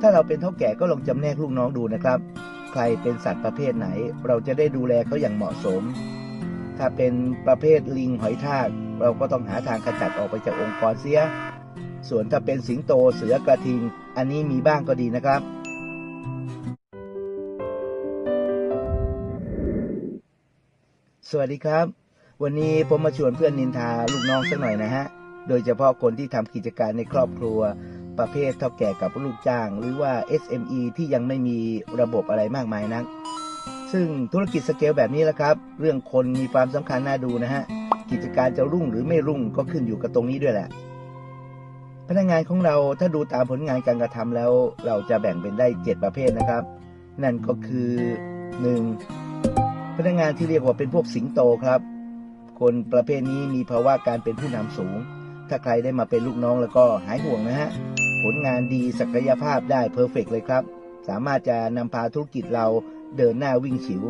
ถ้าเราเป็นเท่าแก่ก็ลองจำแนกลูกน้องดูนะครับ ใครเป็นสัตว์ประเภทไหน เราจะได้ดูแลเขาอย่างเหมาะสม ถ้าเป็นประเภทลิงหอยทากเราก็ต้องหาทางขจัดออกไปจากองค์กรเสีย ส่วนถ้าเป็นสิงโตเสือกระทิง อันนี้มีบ้างก็ดีนะครับสวัสดีครับ วันนี้ผมมาชวนเพื่อนนินทาลูกน้องสักหน่อยนะฮะ โดยเฉพาะคนที่ทำกิจการในครอบครัว ประเภทเท่าแก่กับลูกจ้าง หรือว่า SME ที่ยังไม่มีระบบอะไรมากมายนัก ซึ่งธุรกิจสเกลแบบนี้แหละครับ เรื่องคนมีความสำคัญน่าดูนะฮะ กิจการจะรุ่งหรือไม่รุ่งก็ขึ้นอยู่กับตรงนี้ด้วยแหละ พนักงานของเราถ้าดูตามผลงานการกระทำแล้ว เราจะแบ่งเป็นได้ 7 ประเภทนะครับ นั่นก็คือ 1. พนักงานที่เรียกว่าเป็นพวกสิงโตครับคนประเภทนี้มีภาวะการเป็นผู้นำสูง ถ้าใครได้มาเป็นลูกน้องแล้วก็หายห่วงนะฮะ ผลงานดีศักยภาพได้เพอร์เฟกเลยครับ สามารถจะนำพาธุรกิจเราเดินหน้าวิ่งฉิว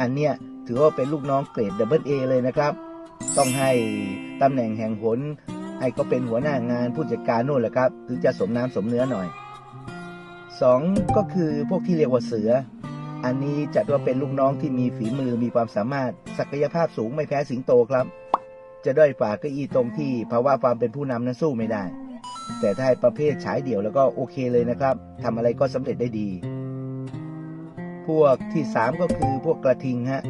อันเนี้ยถือว่าเป็นลูกน้องเกรดดับเบิลเอเลยนะครับ ต้องให้ตำแหน่งแห่งหนให้เขาเป็นหัวหน้างานผู้จัดการนู่นแหละครับถึงจะสมน้ำสมเนื้อหน่อย 2. ก็คือพวกที่เรียกว่าเสือ อันนี้จัดว่าเป็นลูกน้องที่มีฝีมือมีความสามารถศักยภาพสูงไม่แพ้สิงโตครับ จะด้อยฝ่าก็อีตรงที่ภาวะความเป็นผู้นำนั้นสู้ไม่ได้ แต่ถ้าให้ประเภทฉายเดี่ยวแล้วก็โอเคเลยนะครับทำอะไรก็สำเร็จได้ดี พวกที่ 3 ก็คือพวกกระทิงฮะ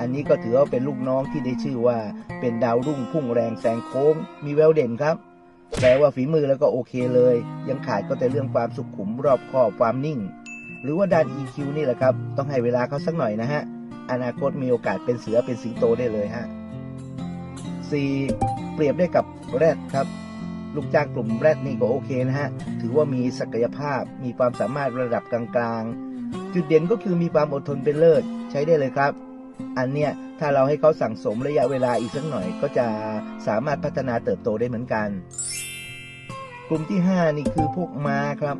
อันนี้ก็ถือว่าเป็นลูกน้องที่ได้ชื่อว่าเป็นดาวรุ่งพุ่งแรงแซงโค้ง มีแววเด่นครับแปลว่าฝีมือแล้วก็โอเคเลย ยังขาดก็แต่เรื่องความสุขุมรอบคอบความนิ่ง หรือว่าด้าน EQ นี่แหละครับ ต้องให้เวลาเขาสักหน่อยนะฮะ อนาคตมีโอกาสเป็นเสือเป็นสิงโตได้เลยฮะ 4. เปรียบได้กับแรดครับ ลูกจ้างกลุ่มแรดนี่ก็โอเคนะฮะ ถือว่ามีศักยภาพ มีความสามารถระดับกลางๆ จุดเด่นก็คือมีความอดทนเป็นเลิศใช้ได้เลยครับ อันเนี้ยถ้าเราให้เขาสั่งสมระยะเวลาอีกสักหน่อยก็จะสามารถพัฒนาเติบโตได้เหมือนกัน กลุ่มที่ 5 นี่คือพวกม้าครับ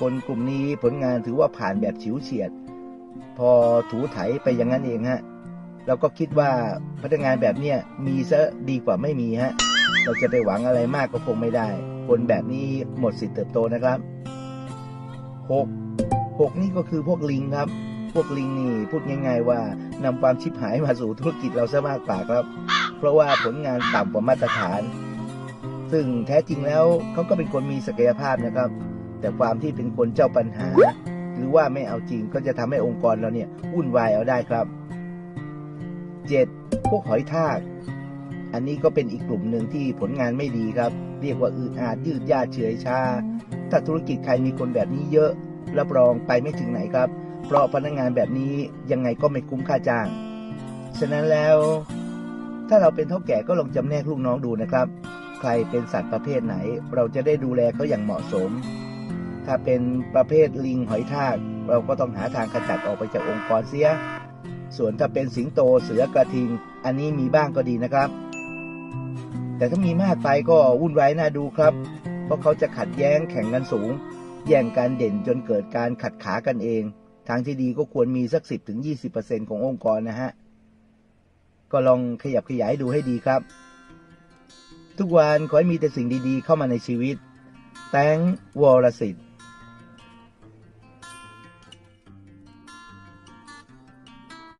คนกลุ่มนี้ผลงานถือว่าผ่านแบบฉิวเฉียด พอถูไถไปอย่างนั้นเองฮะเราก็คิดว่าพนักงานแบบเนี้ยมีซะดีกว่าไม่มีฮะ เราจะไปหวังอะไรมากก็คงไม่ได้ คนแบบนี้หมดสิทธิ์เติบโตนะครับ6 6นี่ก็คือพวกลิงครับ พวกลิงนี่พูดง่าย ๆ ว่านำความชิบหายมาสู่ธุรกิจเราซะมากกว่าครับ เพราะว่าผลงานต่ำกว่ามาตรฐาน ซึ่งแท้จริงแล้วเขาก็เป็นคนมีศักยภาพนะครับ แต่ความที่เป็นคนเจ้าปัญหา หรือว่าไม่เอาจริงก็จะทำให้องค์กรเราเนี่ยวุ่นวายเอาได้ครับ 7. พวกหอยทาก อันนี้ก็เป็นอีกกลุ่มหนึ่งที่ผลงานไม่ดีครับ เรียกว่าอืดอาดยืดยาเฉยชา ถ้าธุรกิจใครมีคนแบบนี้เยอะรับรองไปไม่ถึงไหนครับ เพราะพนักงานแบบนี้ยังไงก็ไม่คุ้มค่าจ้าง ฉะนั้นแล้ว ถ้าเราเป็นเท่าแก่ก็ลองจำแนกลูกน้องดูนะครับ ใครเป็นสัตว์ประเภทไหน เราจะได้ดูแลเขาอย่างเหมาะสม ถ้าเป็นประเภทลิงหอยทากเราก็ต้องหาทางขจัดออกไปจากองค์กรเสีย ส่วนถ้าเป็นสิงโตเสือกระทิง อันนี้มีบ้างก็ดีนะครับ แต่ถ้ามีมากไปก็วุ่นวายน่าดูครับ เพราะเขาจะขัดแย้งแข่งกันสูง แย่งการเด่นจนเกิดการขัดขากันเอง ทางที่ดีก็ควรมีสัก 10-20%ขององค์กรนะฮะ ก็ลองขยับขยายดูให้ดีครับ ทุกวันขอให้มีแต่สิ่งดีๆ เข้ามาในชีวิต แตงวรสิทธิ